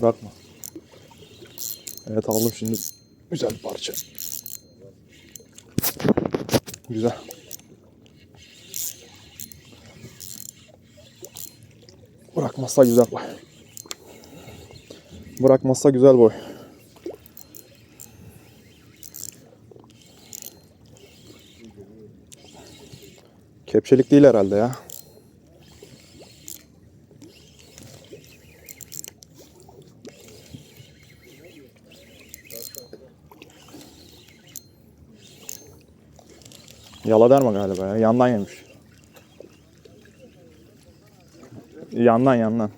Bırakma. Evet aldım şimdi. Güzel bir parça. Güzel. Bırakmazsa güzel boy. Bırakmazsa güzel boy. Kepçelik değil herhalde ya. Yala derme galiba ya. Yandan yemiş. Yandan yandan.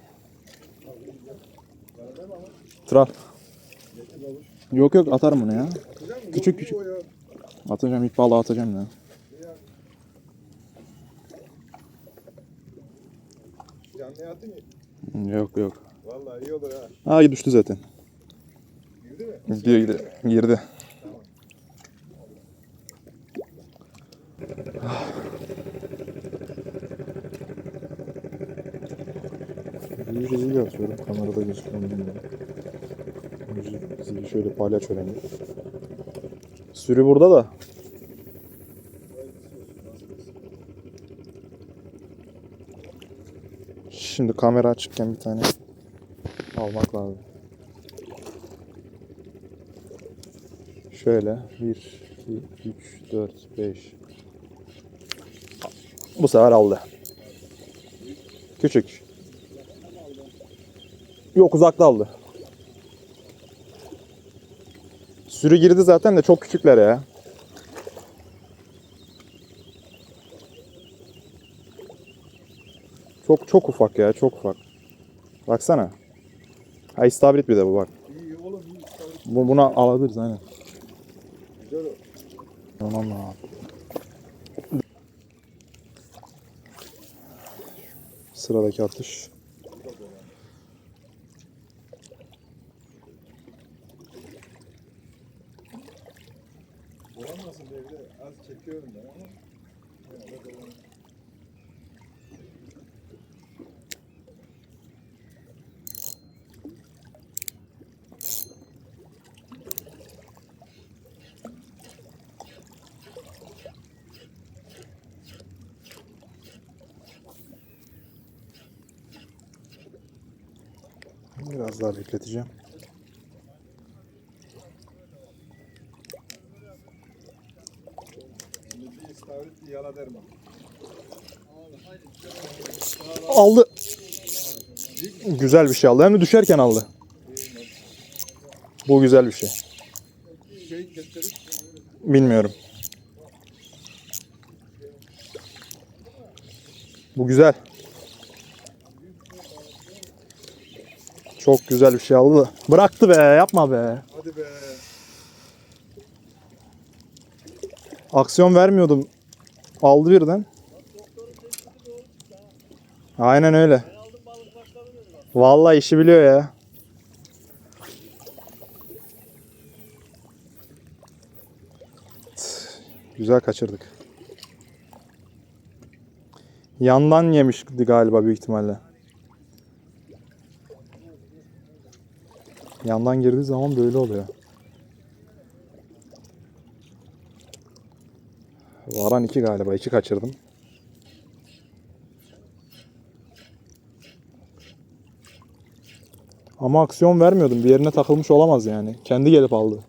Tral. Yok yok atarım bunu ya. Küçük küçük. Atacağım ilk balığı atacağım ya. Canlıya attın mı? Yok yok. Vallahi iyi olur ha. Ha düştü zaten. Girdi mi? Gidiyor. Girdi. Yüzü zili atıyorum. Kamerada gözüküyor mu bilmiyorum. Zili şöyle palyaço rengi. Sürü burada da. Şimdi kamera açıkken bir tane almak lazım. Şöyle 1, 2, 3, 4, 5. Bu sefer aldı. Küçük. Yok uzakta aldı. Sürü girdi zaten de çok küçükler ya. Çok çok ufak ya çok ufak. Baksana. Ha istavrit bir de bu bak. Bu, buna alabiliriz aynen. Güzel o. Tamam. Sıradaki atış. Dolanmasın diye bir de az çekiyorum ben ama. Biraz daha bekleteceğim. Aldı. Güzel bir şey aldı. Hem de düşerken aldı. Bu güzel bir şey. Bilmiyorum. Bu güzel. Çok güzel bir şey aldı. Bıraktı be, yapma be. Hadi be. Aksiyon vermiyordum. Aldı birden. Aynen öyle. Vallahi işi biliyor ya. Güzel kaçırdık. Yandan yemişti galiba büyük ihtimalle. Yandan girdiği zaman böyle oluyor. Varan iki galiba. iki kaçırdım. Ama aksiyon vermiyordum. Bir yerine takılmış olamaz yani. Kendi gelip aldı.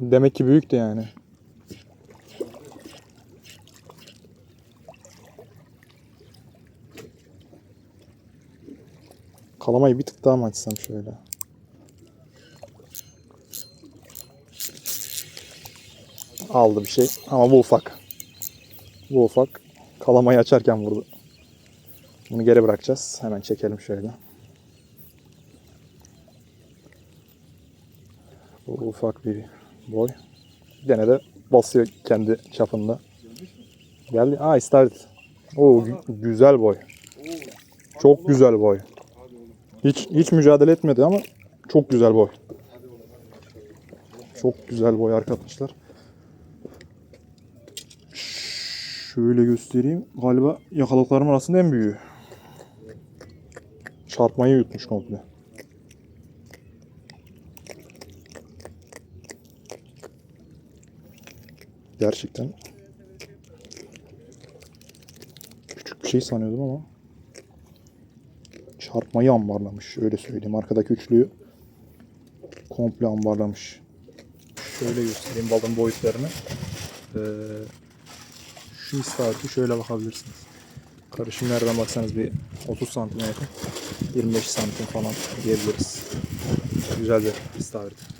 Demek ki büyüktü yani. Kalamayı bir tık daha mı açsam şöyle? Aldı bir şey ama bu ufak. Bu ufak. Kalamayı açarken vurdu. Bunu geri bırakacağız. Hemen çekelim şöyle. Bu ufak bir boy. Gene de basıyor kendi çapında. Geldi. Aa istavrit. Oo gü- güzel boy. Çok güzel boy. Hiç hiç mücadele etmedi ama çok güzel boy. Çok güzel boy arkadaşlar. Şöyle göstereyim. Galiba yakaladıklarım arasında en büyüğü. çarpmayı yutmuş komple. Gerçekten küçük bir şey sanıyordum ama çarpmayı ambarlamış. Öyle söyleyeyim. Arkadaki üçlüyü komple ambarlamış. Şöyle göstereyim balın boyutlarını. Ee, şu istavriti şöyle bakabilirsiniz. Karışım nereden baksanız bir 30 santim yakın. 25 santim falan diyebiliriz. Güzel bir istavrit.